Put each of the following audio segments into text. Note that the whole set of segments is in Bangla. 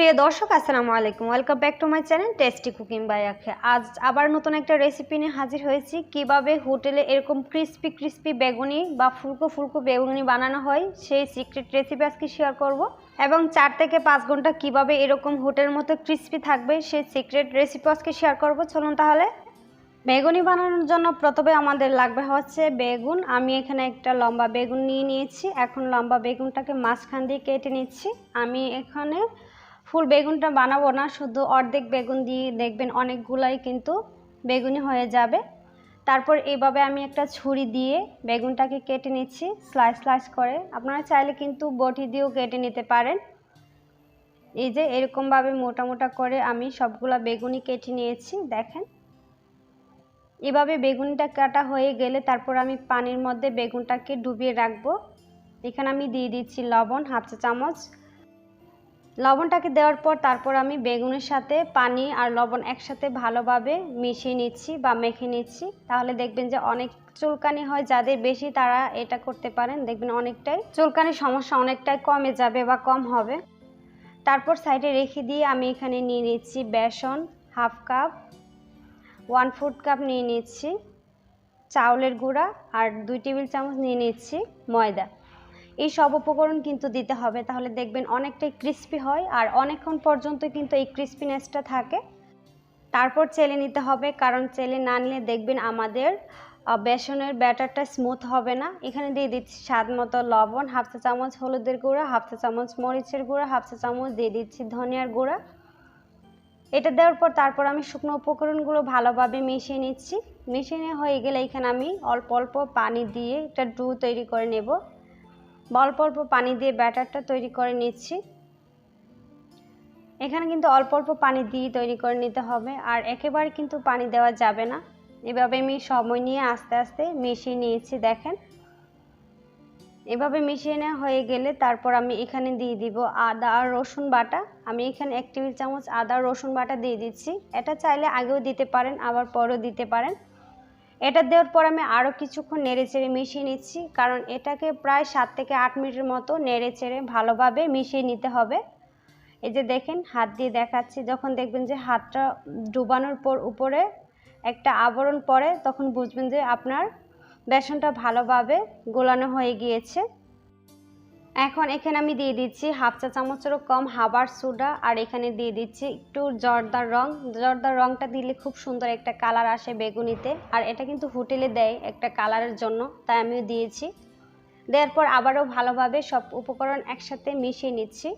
প্রিয় দর্শক, আসসালামু আলাইকুম। Welcome back to my channel tasty cooking by Akhe আজ আবার নতুন একটা রেসিপি নিয়ে হাজির হয়েছি। কীভাবে হোটেলে এরকম ক্রিস্পি ক্রিস্পি বেগুনি বা ফুলকো ফুলকো বেগুনি বানানো হয়, সেই সিক্রেট রেসিপি আজকে শেয়ার করব। এবং চার থেকে পাঁচ ঘণ্টা কীভাবে এরকম হোটেলের মতো ক্রিস্পি থাকবে, সেই সিক্রেট রেসিপি আজকে শেয়ার করব। চলুন তাহলে। বেগুনি বানানোর জন্য প্রথমে আমাদের লাগবে হচ্ছে বেগুন। আমি এখানে একটা লম্বা বেগুন নিয়ে নিয়েছি। এখন লম্বা বেগুনটাকে মাঝখান দিয়ে কেটে নিচ্ছি। আমি এখানে ফুল বেগুনটা বানাবো না, শুধু অর্ধেক বেগুন দিয়ে দেখবেন অনেকগুলাই কিন্তু বেগুনি হয়ে যাবে। তারপর এইভাবে আমি একটা ছুরি দিয়ে বেগুনটাকে কেটে নিচ্ছি স্লাইস স্লাইস করে। আপনারা চাইলে কিন্তু বটি দিয়েও কেটে নিতে পারেন। এই যে এরকমভাবে মোটা মোটা করে আমি সবগুলা বেগুনি কেটে নিয়েছি, দেখেন। এভাবে বেগুনটা কাটা হয়ে গেলে তারপর আমি পানির মধ্যে বেগুনটাকে ডুবিয়ে রাখব। এখানে আমি দিয়ে দিচ্ছি লবণ, হাফ চা চামচ। লবণটাকে দেওয়ার পর তারপর আমি বেগুনের সাথে পানি আর লবণ একসাথে ভালোভাবে মিশিয়ে নিচ্ছি বা মেখে নিচ্ছি। তাহলে দেখবেন যে অনেক চুলকানি হয়, যাদের বেশি তারা এটা করতে পারেন। দেখবেন অনেকটাই চুলকানির সমস্যা অনেকটাই কমে যাবে বা কম হবে। তারপর সাইডে রেখে দিয়ে আমি এখানে নিয়ে নিচ্ছি বেসন, half cup, one fourth cup নিয়ে নিচ্ছি, চাউলের গুঁড়া আর দুই টেবিল চামচ নিয়ে নিচ্ছি ময়দা। এই সব উপকরণ কিন্তু দিতে হবে। তাহলে দেখবেন অনেকটাই ক্রিস্পি হয় আর অনেকক্ষণ পর্যন্ত কিন্তু এই ক্রিস্পিনেসটা থাকে। তারপর চেলে নিতে হবে, কারণ চেলে না নিলে দেখবেন আমাদের বেসনের ব্যাটারটা স্মুথ হবে না। এখানে দিয়ে দিচ্ছি স্বাদ মতো লবণ, হাফ চা চামচ হলুদের গুঁড়া, হাফ চা চামচ মরিচের গুঁড়া, হাফ চা চামচ দিয়ে দিচ্ছি ধনিয়ার গুঁড়া। এটা দেওয়ার পর তারপর আমি শুকনো উপকরণগুলো ভালোভাবে মিশিয়ে নিচ্ছি। মিশিয়ে হয়ে গেলে এখানে আমি অল্প অল্প পানি দিয়ে একটা ডু তৈরি করে নেব। অল্প অল্প পানি দিয়ে ব্যাটারটা তৈরি করে নিচ্ছি। এখানে কিন্তু অল্প অল্প পানি দিয়ে তৈরি করে নিতে হবে। আর একেবারে কিন্তু পানি দেওয়া যাবে না। এভাবে আমি সময় নিয়ে আস্তে আস্তে মিশিয়ে নিয়েছি, দেখেন। এভাবে মিশিয়ে নেওয়া হয়ে গেলে তারপর আমি এখানে দিয়ে দিব আদা আর রসুন বাটা। আমি এখানে এক টেবিল চামচ আদা রসুন বাটা দিয়ে দিচ্ছি। এটা চাইলে আগেও দিতে পারেন, আবার পরেও দিতে পারেন। এটা দেওয়ার পর আমি আরও কিছুক্ষণ নেড়ে চেড়ে মিশিয়ে নিচ্ছি, কারণ এটাকে প্রায় সাত থেকে আট মিনিটের মতো নেড়ে চেড়ে ভালোভাবে মিশিয়ে নিতে হবে। এই যে দেখেন, হাত দিয়ে দেখাচ্ছি, যখন দেখবেন যে হাতটা ডুবানোর পর উপরে একটা আবরণ পড়ে, তখন বুঝবেন যে আপনার বেসনটা ভালোভাবে গোলানো হয়ে গিয়েছে। এখন এখানে আমি দিয়ে দিচ্ছি হাফ চা চামচেরও কম হাবার সোডা, আর এখানে দিয়ে দিচ্ছি একটু জর্দার রং। জর্দার রংটা দিলে খুব সুন্দর একটা কালার আসে বেগুনিতে, আর এটা কিন্তু হোটেলে দেয় একটা কালারের জন্য, তাই আমিও দিয়েছি। দেওয়ার পর আবারও ভালোভাবে সব উপকরণ একসাথে মিশিয়ে নিচ্ছি।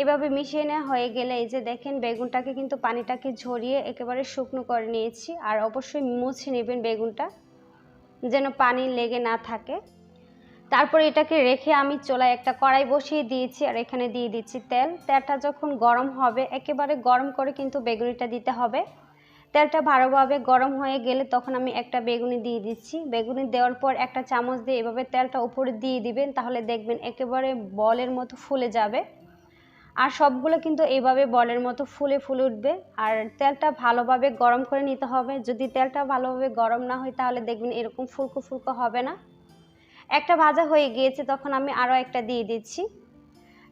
এভাবে মিশিয়ে নেওয়া হয়ে গেলে এই যে দেখেন বেগুনটাকে কিন্তু পানিটাকে ঝরিয়ে একেবারে শুকনো করে নিয়েছি, আর অবশ্যই মুছে নেবেন বেগুনটা, যেন পানি লেগে না থাকে। তারপর এটাকে রেখে আমি চোলায় একটা কড়াই বসিয়ে দিয়েছি আর এখানে দিয়ে দিচ্ছি তেল। তেলটা যখন গরম হবে, একেবারে গরম করে কিন্তু বেগুনিটা দিতে হবে। তেলটা ভালোভাবে গরম হয়ে গেলে তখন আমি একটা বেগুনি দিয়ে দিচ্ছি। বেগুনি দেওয়ার পর একটা চামচ দিয়ে এভাবে তেলটা উপরে দিয়ে দিবেন, তাহলে দেখবেন একেবারে বলের মতো ফুলে যাবে। আর সবগুলো কিন্তু এভাবে বলের মতো ফুলে ফুলে উঠবে। আর তেলটা ভালোভাবে গরম করে নিতে হবে। যদি তেলটা ভালোভাবে গরম না হয়, তাহলে দেখবেন এরকম ফুলকো ফুলকো হবে না। একটা ভাজা হয়ে গিয়েছে, তখন আমি আরও একটা দিয়ে দিচ্ছি।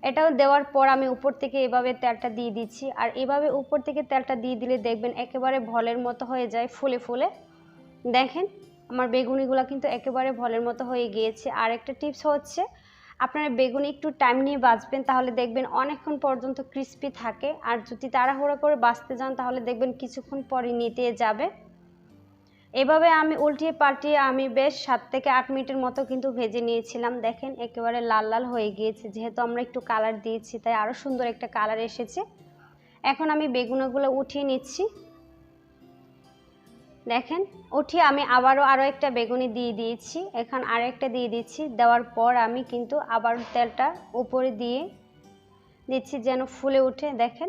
এটাও দেওয়ার পর আমি উপর থেকে এভাবে তেলটা দিয়ে দিচ্ছি। আর এভাবে উপর থেকে তেলটা দিয়ে দিলে দেখবেন একেবারে ভলের মতো হয়ে যায়, ফুলে ফুলে। দেখেন, আমার বেগুনিগুলো কিন্তু একেবারে ভলের মতো হয়ে গিয়েছে। আর একটা টিপস হচ্ছে, আপনারা বেগুনি একটু টাইম নিয়ে বাঁচবেন তাহলে দেখবেন অনেকক্ষণ পর্যন্ত ক্রিস্পি থাকে। আর যদি তাড়াহুড়ো করে বাঁচতে যান, তাহলে দেখবেন কিছুক্ষণ পরে নিতে যাবে। এভাবে আমি উল্টিয়ে পাল্টিয়ে আমি বেশ সাত থেকে আট মিনিটের মতো কিন্তু ভেজে নিয়েছিলাম। দেখেন, একেবারে লাল লাল হয়ে গিয়েছে। যেহেতু আমরা একটু কালার দিয়েছি, তাই আরও সুন্দর একটা কালার এসেছে। এখন আমি বেগুনগুলো উঠিয়ে নিচ্ছি। দেখেন, উঠিয়ে আমি আবারও আরও একটা বেগুনি দিয়ে দিয়েছি। এখন আর একটা দিয়ে দিচ্ছি। দেওয়ার পর আমি কিন্তু আবার তেলটা উপরে দিয়ে দিচ্ছি যেন ফুলে উঠে। দেখেন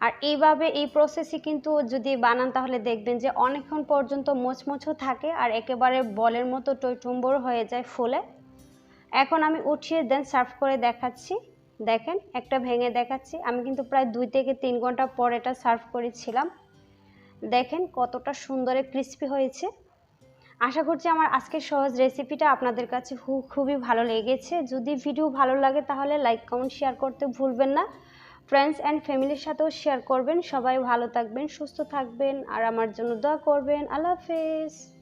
আর এইভাবে এই প্রসেসে কিন্তু যদি বানান তাহলে দেখবেন যে অনেকক্ষণ পর্যন্ত মোচমোচও থাকে আর একেবারে বলের মতো টইটুম্বর হয়ে যায় ফুলে। এখন আমি উঠিয়ে দেন সার্ভ করে দেখাচ্ছি। দেখেন, একটা ভেঙে দেখাচ্ছি। আমি কিন্তু প্রায় দুই থেকে তিন ঘণ্টা পর এটা সার্ভ করেছিলাম। দেখেন কতটা সুন্দরে ক্রিস্পি হয়েছে। আশা করছি আমার আজকের সহজ রেসিপিটা আপনাদের কাছে খুবই ভালো লেগেছে। যদি ভিডিও ভালো লাগে তাহলে লাইক কমেন্ট শেয়ার করতে ভুলবেন না। ফ্রেন্ডস অ্যান্ড ফ্যামিলির সাথেও শেয়ার করবেন। সবাই ভালো থাকবেন, সুস্থ থাকবেন, আর আমার জন্য দোয়া করবেন। আল্লাহ হাফেজ।